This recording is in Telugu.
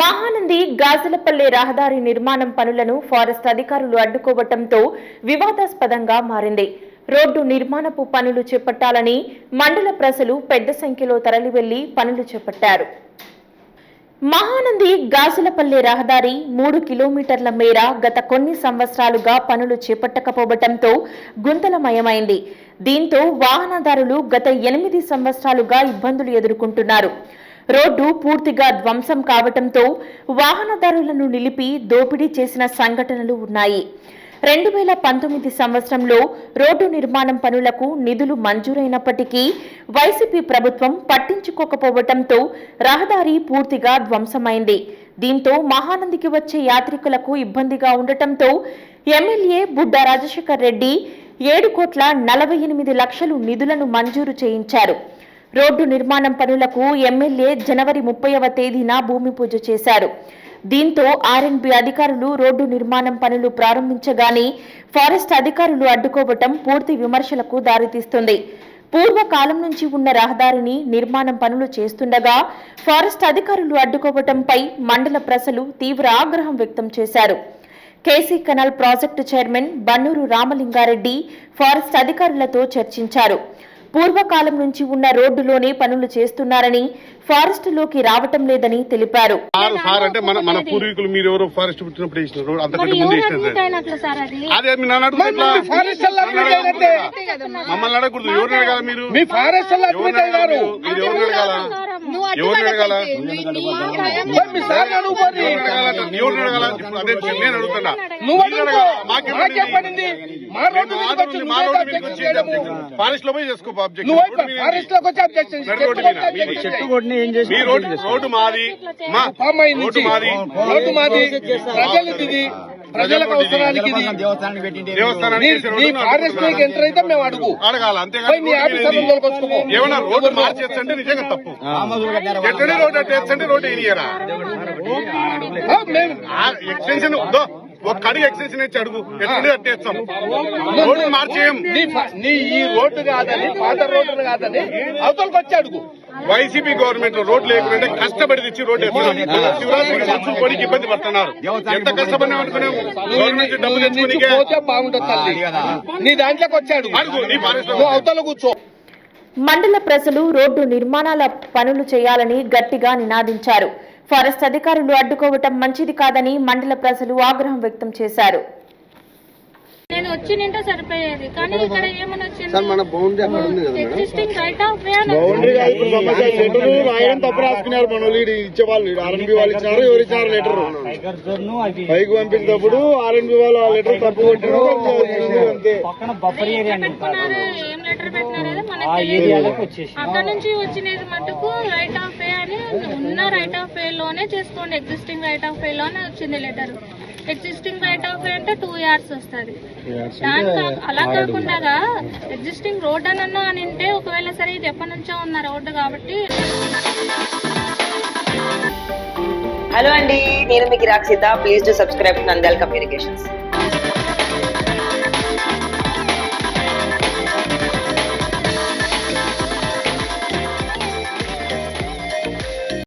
మహానంది గాజులపల్లె రహదారి నిర్మాణం పనులను ఫారెస్ట్ అధికారులు అడ్డుకోవటంతో వివాదాస్పదంగా మారింది. రోడ్డు నిర్మాణపు పనులు చేపట్టాలని మండల ప్రజలు పెద్ద సంఖ్యలో తరలివెళ్ళి పనులు చేపట్టారు. మహానంది గాజులపల్లె రహదారి మూడు కిలోమీటర్ల మేర గత కొన్ని సంవత్సరాలుగా పనులు చేపట్టకపోవటంతో గుంతలమయమైంది. దీంతో వాహనదారులు గత ఎనిమిది సంవత్సరాలుగా ఇబ్బందులు ఎదుర్కొంటున్నారు. రోడ్డు పూర్తిగా ధ్వంసం కావటంతో వాహనదారులను నిలిపి దోపిడీ చేసిన సంఘటనలు ఉన్నాయి. రెండు వేల పంతొమ్మిది సంవత్సరంలో రోడ్డు నిర్మాణం పనులకు నిధులు మంజూరైనప్పటికీ వైసీపీ ప్రభుత్వం పట్టించుకోకపోవటంతో రహదారి పూర్తిగా ధ్వంసమైంది. దీంతో మహానందికి వచ్చే యాత్రికులకు ఇబ్బందిగా ఉండటంతో ఎమ్మెల్యే బుడ్డ రాజశేఖర్ రెడ్డి ఏడు కోట్ల నలభై ఎనిమిది లక్షలు నిధులను మంజూరు చేయించారు. రోడ్డు నిర్మాణం పనులకు ఎమ్మెల్యే జనవరి ముప్పైవ తేదీన భూమి పూజ చేశారు. దీంతో ఆర్ఎన్బి అధికారులు రోడ్డు నిర్మాణం పనులు ప్రారంభించగానే ఫారెస్ట్ అధికారులు అడ్డుకోవటం పూర్తి విమర్శలకు దారితీస్తుంది. పూర్వకాలం నుంచి ఉన్న రహదారిని నిర్మాణం పనులు చేస్తుండగా ఫారెస్ట్ అధికారులు అడ్డుకోవటంపై మండల ప్రజలు తీవ్ర ఆగ్రహం వ్యక్తం చేశారు. KC canal project chairman Bannuru Ramalinga Reddy forest అధికారులతో చర్చించారు. పూర్వకాలం నుంచి ఉన్న రోడ్డులోనే పనులు చేస్తున్నారని ఫారెస్టులోకి రావటం లేదని తెలిపారు. సార్ సార్ అంటే మన మన పూర్వీకులు మీరు ఎవరో ఫారెస్ట్ పుట్టినప్పుడు వేసిన రోడ్ అంతకంటే ముందు అది? నన్ను? ఫారెస్ట్ మమ్మల్ని అడగకూడదు ఎవరిని అడగాల మీరు? మీ ఫారెస్ట్? మీరు ఎవరిని అడగాల? ఎవరిని అడగాల? మరి మీ సార్ అడుగుకోండి ఎవరిని అడగాల? ఎవరిని అడగాల? ఇప్పుడు అదే నేను అడుగుతున్నా. నువ్వు. మాకేం మాకేం పడింది? మా రోడ్డు మా మీదకి రోడ్డు వచ్చి మా నువ్వు రోడ్డు మీదకి objection వచ్చి చేయడము. ఫారెస్ట్లో పోయి చేసుకో objection. నువ్వు రోడ్డు మీద ఫారెస్ట్లోకి వచ్చి అబ్జెక్షన్ నడి రోడ్డు మీద. మీది చెట్టు మీ రోడ్డు రోడ్డు మాది. మా రోడ్డు మాది. రోడ్డు మాది ప్రజలకి ఇది ప్రజలకు అవసరానికి ఇది. దేవస్థానానికి నీ- చేసే నీ రోడ్డు ఫారెస్ట్లోకి ఎంటర్ అయితే మేము అడుగు. అడగాల పోయి అంతేగాని నీ రోడ్డు ఆఫీసర్ మీద ముందరకు వచ్చుకో ఏమన్నా రోడ్డు మార్చేస్తే నిజంగా తప్పు అట్టేస్తే రోడ్డు వేయరా ఆ, మేము ఎక్స్టెన్షన్ దో, ఒక్క అడుగు ఎక్స్టెన్షన్ ఇచ్చి అడుగు. ఎక్కడే అట్టేస్తాం రోడ్డు మార్చేయం. నీ ఈ రోడ్డు కాదని పాత రోడ్డు కాదని అవతలకి వచ్చి అడుగు. వైసీపీ గవర్నమెంట్ రోడ్ లేకుంటే కష్టపడి తెచ్చి రోడ్డు వేస్తున్నారు ఇబ్బంది పడుతున్నారు. ఎంత కష్టపడినా అనుకున్నాం గవర్నమెంట్ డబ్బు నీకు తెచ్చుకోనికే. పోతే బాగుంటుంది తల్లి. నీ దాంట్లోకి వచ్చి అడుగు. అడుగు నీ ఫారెస్ట్ నువ్వు అవతల కూర్చో. మండల ప్రజలు రోడ్డు నిర్మాణాల పనులు చేయాలని గట్టిగా నినాదించారు. ఫారెస్ట్ అధికారులు అడ్డుకోవటం మంచిది కాదని మండల ప్రజలు ఆగ్రహం వ్యక్తం చేశారు. నేను వచ్చి నింటే సరిపోయేది. కానీ ఇక్కడ ఏమని సార్ మన బౌండరీ అక్కడ ఉంది కదా వచ్చింది ఎగ్జిస్టింగ్ రైట్ ఆఫ్ వే తప్పు రాసుకున్నారు మన వాళ్ళు ఇచ్చే వాళ్ళు ఆర్ఎన్బి వాళ్ళు ఇచ్చినారు ఎవరు ఇచ్చినారు లెటర్ పైకి పంపించినప్పుడు ఆర్ఎన్బి వాళ్ళు ఆ లెటర్ తప్పు ఏం లెటర్ పెట్టినారు మనకి తెలియదు. అక్కడ నుంచి వచ్చినది మటుకు రైట్ ఆఫ్ వే అని ఉన్న రైట్ ఆఫ్ వే లోనే చేసుకోండి. ఎగ్జిస్టింగ్ రైట్ ఆఫ్ వే లోనే వచ్చింది letter existing right of way అంటే టూ ఇయర్స్ వస్తుంది. అలా కాకుండా ఎగ్జిస్టింగ్ రోడ్ అని అన్నా అని అంటే ఒకవేళ సరే ఇది ఎప్పటి నుంచో ఉన్న రోడ్డు కాబట్టి హలో అండి నేను మీకు Rakshita please to subscribe Nandyal communications